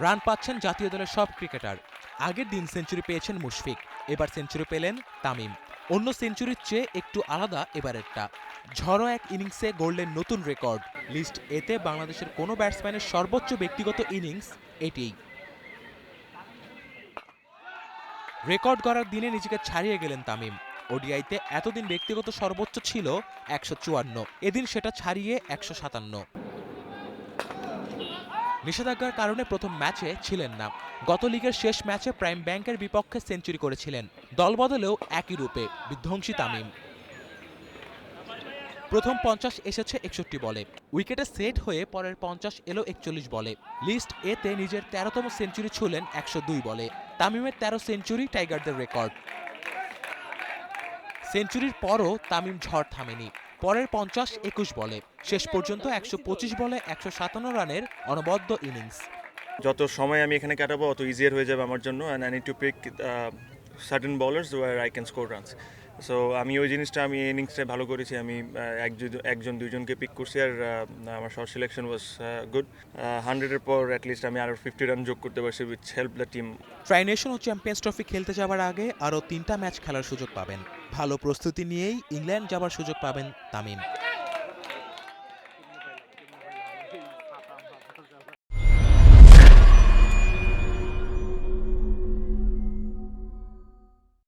Run পাচ্ছেন জাতীয় দলের সব ক্রিকেটার। আগের দিন সেঞ্চুরি পেয়েছেন মুশফিক, এবার সেঞ্চুরি পেলেন তামিম। অন্য সেঞ্চুরির চেয়ে একটু আলাদা এবারেরটা। ঝড়ো এক ইনিংসে গড়লেন নতুন রেকর্ড। লিস্ট এতে বাংলাদেশের কোনো ব্যাটসম্যানের সর্বোচ্চ ব্যক্তিগত ইনিংস এটিই। রেকর্ড গড়ার দিনে নিজেকে ছাড়িয়ে গেলেন তামিম। ওডিআইতে এতদিন ব্যক্তিগত সর্বোচ্চ ছিল একশো চুয়ান্ন। এদিন সেটা ছাড়িয়ে একশো সাতান্ন। নিষেধাজ্ঞার কারণে প্রথম ম্যাচে ছিলেন না। গত লিগের শেষ ম্যাচে প্রাইম ব্যাংকের বিপক্ষে সেঞ্চুরি করেছিলেন। দল বদলেও একই রূপে বিধ্বংসী তামিম। প্রথম পঞ্চাশ এসেছে একষট্টি বলে। উইকেটে সেট হয়ে পরের পঞ্চাশ এলো একচল্লিশ বলে। লিস্ট এতে নিজের তেরোতম সেঞ্চুরি ছুলেন একশো দুই বলে। তামিমের তেরো সেঞ্চুরি টাইগারদের রেকর্ড। সেঞ্চুরির পরও তামিম ঝড় থামেনি। পরের পঞ্চাশ একুশ বলে। শেষ পর্যন্ত একশো পঁচিশ বলে একশো সাতান্ন রানের অনবদ্য ইনিংস। যত সময় আমি এখানে কাটাবো, অত ইজিয়ার হয়ে যাবে আমার জন্য and I need to pick certain bowlers where I can score runs so আমি ওই জিনিসটা, আমি ইনিংসটা ভালো করেছি। আমি এক একজন দুইজনকে পিক করছি আর আমার শর্ট সিলেকশন ওয়াজ গুড হান্ড্রেডের পর অ্যাটলিস্ট আমি আরও ফিফটি রান যোগ করতে পারছি with help the team trination O champions trophy খেলতে যাবার আগে আরও তিনটা ম্যাচ খেলার সুযোগ পাবেন। ভালো প্রস্তুতি নিয়েই ইংল্যান্ড যাবার সুযোগ পাবেন তামিম।